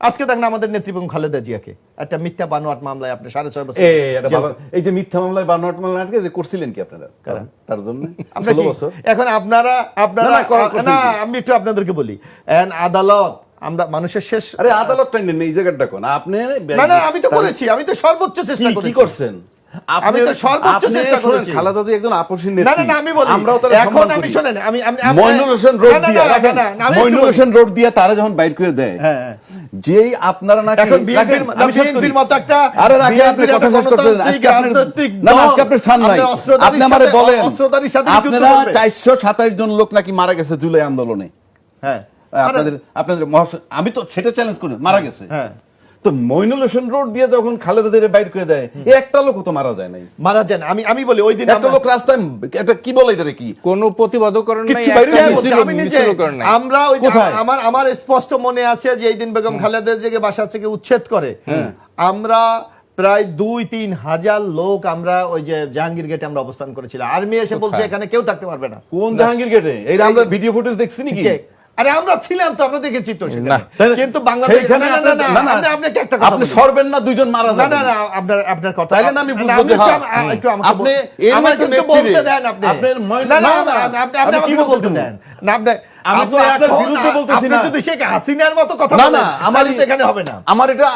আজকে দেখেন আমাদের নেত্রী খালেদা জিয়াকে। একটা মিথ্যা বানোয়াট মামলায় আপনি সাড়ে ছয় বছর এই যে মিথ্যা মামলায় বা নট মামলা আটকে যে করছিলেন কি আপনারা? তার জন্য? এখন আপনারা আপনারা না? আমি একটু আপনাদেরকে বলি। আদালত আমরা মানুষের শেষ আরে আদালতটা নেন এই জায়গাটা কোন? আপনি না না আমি তো করেছি আমি তো সর্বোচ্চ চেষ্টা কি- কি করছেন? আমি তো সর্বোচ্চ চেষ্টা করেছি। খালেদা একজন নেত্রী না না আমি বলি আমরাও তার এখন আমি শোনেন আমি মইনুল হোসেন রোড দিয়া মইনুল হোসেন দিয়া তারা যখন বাইর করে দেয় হ্যাঁ, হ্যাঁ। যেই আপনারা নাকি এখন বিএনপির মতো একটা আরে রাখি আপনি কথা শেষ করতে দেন। আজকে আপনার- না, আজকে আপনার নাই। আপনি আমারে বলেন, আপনারা করবে। 427 জন লোক নাকি মারা গেছে জুলাই আন্দোলনে হ্যাঁ আপনাদের আপনাদের আমি তো সেটা চ্যালেঞ্জ করি মারা গেছে হ্যাঁ। তো মইনুল হোসেন রোড দিয়ে যখন খালেদা জিরে বাইর করে দেয় এ একটা লোক তো মারা যায় নাই। মারা যান আমি আমি বলি ওই দিন একটা লোক রাস্তায় এটা কি বলে এটা কি? কোনো প্রতিবাদ করেন নাই আমি নিজে আমরা ওই আমার আমার স্পষ্ট মনে আছে যে এই দিন বেগম খালেদা থেকে বাসা থেকে উচ্ছেদ করে। আমরা প্রায় দুই তিন হাজার লোক আমরা ওই যে জাহাঙ্গীর গেটে আমরা অবস্থান করেছিলাম। আর্মি এসে বলছে এখানে কেউ থাকতে পারবে না। কোন জাহাঙ্গীর গেটে? এই আমরা ভিডিও ফুটেজ দেখছি নাকি? কে? আরে আমরা ছিলাম তো আমরা দেখেছি তো। কিন্তু বাংলাদেশ না, না, না, না, না, আপনি আপনি একটা কথা আপনি সরবেন না দুইজন মারা না যাবেন না না আপনার আপনার কথা তাইলে না আমি বুঝব যে একটু হ্যাঁ, আপনি বলতে দেন আপনি আপনার না না না, না, আপনি- আপনি কি বলতে দেন না আপনি আমি তো আপনার বিরুদ্ধে বলতেছি আপনি যদি শেখ হাসিনার মতো কথা না বলেন না আমার তাহলে এখানে হবে না আমার এটা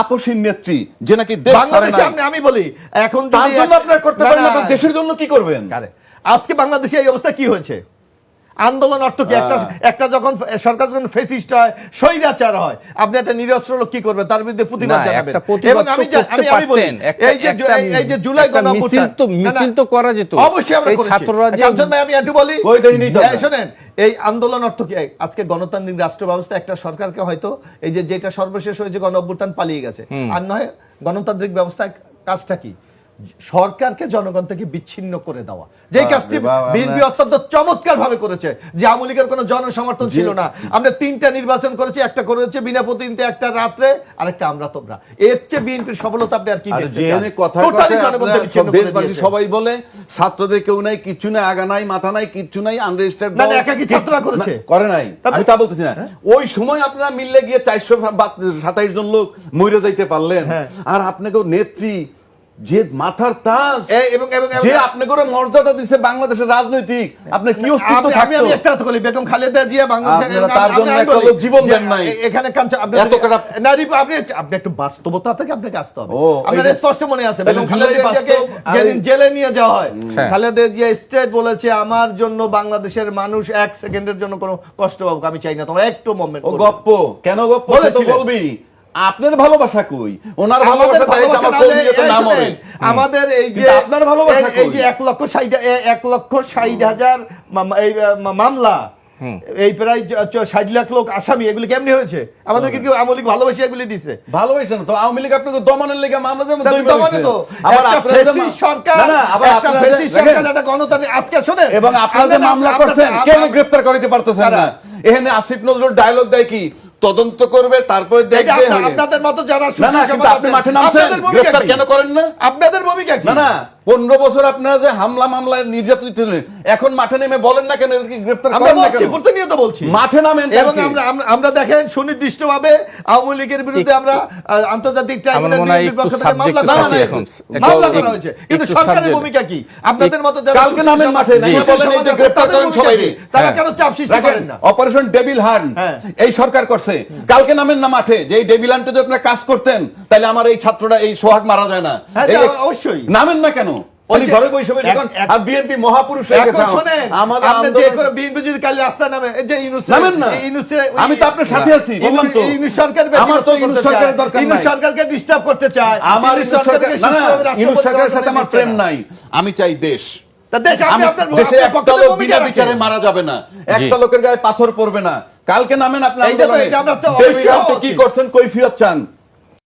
আপসীন নেত্রী যে নাকি দেশ বাংলাদেশে আমি বলি এখন তার জন্য আপনার করতে না, পারেন না, না, দেশের জন্য কি করবেন আজকে বাংলাদেশে এই অবস্থা কি হয়েছে আন্দোলন অর্থ কি? একটা। একটা যখন সরকার যখন ফেসিস্ট হয় স্বৈরাচার হয় আপনি একটা নিরস্ত্র লোক কি করবেন? তার বিরুদ্ধে প্রতিবাদ জানাবেন। এবং আমি আমি আমি বলি এই যে এই- যে জুলাই গণ মিছিল তো- মিছিল তো করা যেত। অবশ্যই আমরা। ছাত্ররা ভাই আমি একটু বলি। হবে। এই এই আন্দোলন অর্থ কি? আজকে গণতান্ত্রিক রাষ্ট্র ব্যবস্থা একটা সরকারকে হয়তো এই যে যেটা সর্বশেষ হয়েছে গণ অভ্যুত্থান পালিয়ে গেছে। আর নয় গণতান্ত্রিক ব্যবস্থায় কাজটা কি? সরকারকে জনগণ থেকে বিচ্ছিন্ন করে দেওয়া। যে কাজটি বিএনপি অত্যন্ত চমৎকার ভাবে করেছে যে আওয়ামী লীগের কোনো জনসমর্থন ছিল না। আমরা তিনটা নির্বাচন করেছি একটা করেছে বিনা প্রতিনিধিতে একটা রাত্রে আরেকটা আমরা তোমরা। এর চেয়ে বিএনপির সফলতা আপনি আর কি আর। সবাই বলে ছাত্রদের কেউ নাই কিচ্ছু নাই আগা নাই মাথা নাই কিচ্ছু নাই আনরেজিস্টার্ড না, না, একাকী ছাত্ররা করেছে। করে নাই। আমি তা বলতেছি না। ওই সময় আপনারা মিললে গিয়ে চারশো সাতাইশ জন লোক মরে যাইতে পারলেন। হ্যাঁ। আর আপনাকে নেত্রী যে মাথার তাজ। এবং এবং এবং- যে আপনি করে মর্যাদা দিছে বাংলাদেশের রাজনৈতিক আপনার কি অস্তিত্ব থাকতো আমি একটা কথা বলি বেগম খালেদা জিয়া বাংলাদেশের তার জন্য একটা লোক জীবন দেন নাই। এখানে কাঞ্চন আপনি এত আপনি আপনি একটু বাস্তবতা থেকে আপনাকে আসতে হবে। আপনার স্পষ্ট মনে আছে বেগম খালেদা জিয়াকে যেদিন জেলে নিয়ে যাওয়া হয় হ্যাঁ। খালেদা জিয়া স্ট্রেট বলেছে আমার জন্য বাংলাদেশের মানুষ এক সেকেন্ডের জন্য কোনো কষ্ট পাবো আমি চাই না তোমরা একটু মোমেন্ট ও গপ্প। কেন গপ্প? তো বলবি আপনার ভালোবাসা কই? ওনার আমাদের ভালোবাসা তাই আমার তাহলে কর্মীরা তো এই নাম হবে আমাদের এই যে আপনার ভালোবাসা এই- এই যে এক লক্ষ ষাট এ- এক লক্ষ ষাট হাজার মা- এই মামলা এই প্রায় ষাট লাখ লোক আসামি এগুলি কেমনি হয়েছে? আমাদেরকে কেউ আমলিক ভালোবাসি এগুলি দিছে? ভালোবাসা না তো আওয়ামী লীগ আপনাকে দমনের লেগে মামলা যেমন তা দইমা তো। আবার একটা আপনারা যে মা- ফ্যাসিস্ট সরকার না, না, আবার একটা আপনারা যে- ফ্যাসিস্ট দেখেন, সরকার একটা গণতান্ত্রিক আজকে শোনেন। এবং আপনারা মামলা করছেন কেন গ্রেফতার করিতে পারতেছেন না? এখানে আসিফ নজরুল ডায়লগ দেয় কি? তদন্ত করবে তারপরে দেখবে আপনাদের মতো যারা না না সুশীল কিন্তু সমাজ আপনি মাঠে নামছেন। ভূমিকা গ্রেফতার কেন করেন না? আপনাদের ভূমিকা কি? না না। পনেরো বছর আপনারা যে হামলা মামলায় নির্যাতিত এখন মাঠে নেমে বলেন না কেন এদেরকে গ্রেফতার আমরা করেন না বলছি কেন? প্রতিনিয়ত বলছি। মাঠে নামেন এবং আমরা দেখেন সুনির্দিষ্টভাবে আওয়ামী লীগের বিরুদ্ধে আমরা আন্তর্জাতিক ট্রাইব্যুনাল বিএনপির পক্ষ থেকে মামলা করা এখন। মামলা করা হয়েছে। কিন্তু সরকারের ভূমিকা কি? আপনাদের মতো যারা কালকে নামেন মাঠে, নাইলে বলেন এই যে আছে, করেন সবাইকে। তারা হ্যাঁ। কেন চাপ সৃষ্টি করেন না? অপারেশন ডেভিল হ্যাঁ। এই সরকার করছে। কালকে নামেন না মাঠে যে ডেভিল হান্টে যদি আপনারা কাজ করতেন তাহলে আমার এই ছাত্রটা এই সোহাগ মারা যায় না। হ্যাঁ, অবশ্যই। নামেন না কেন? ওই ওই ঘরে বসে বসে আর বিএনপি মহাপুরুষ হয়ে গেছে আমাদের আপনি যে করে বিএনপি যদি কাল নামে এই যে ইউনুস নামেন না। আমি তো আপনার সাথে আছি, বলুন তো। ইউনুস সরকার আমার তো ইউনুস সরকারের দরকার ইউনুস নাই। সরকারকে ডিস্টার্ব করতে চায়। আমার ইউনুস সরকারকে না ইউনুস সরকারের সাথে আমার প্রেম নাই। আমি চাই দেশ। তা দেশ আপনি আমি- আপনার দেশে আপনার একটা লোক বিনা বিচারে মারা যাবে না। একটা লোকের গায়ে পাথর পড়বে না। কালকে নামেন আপনি এইটা তো- আন্দোলনে। এটা আমরা তো ডেভিড অবশ্যই হান্টে কি করছেন কৈফিয়ত চান?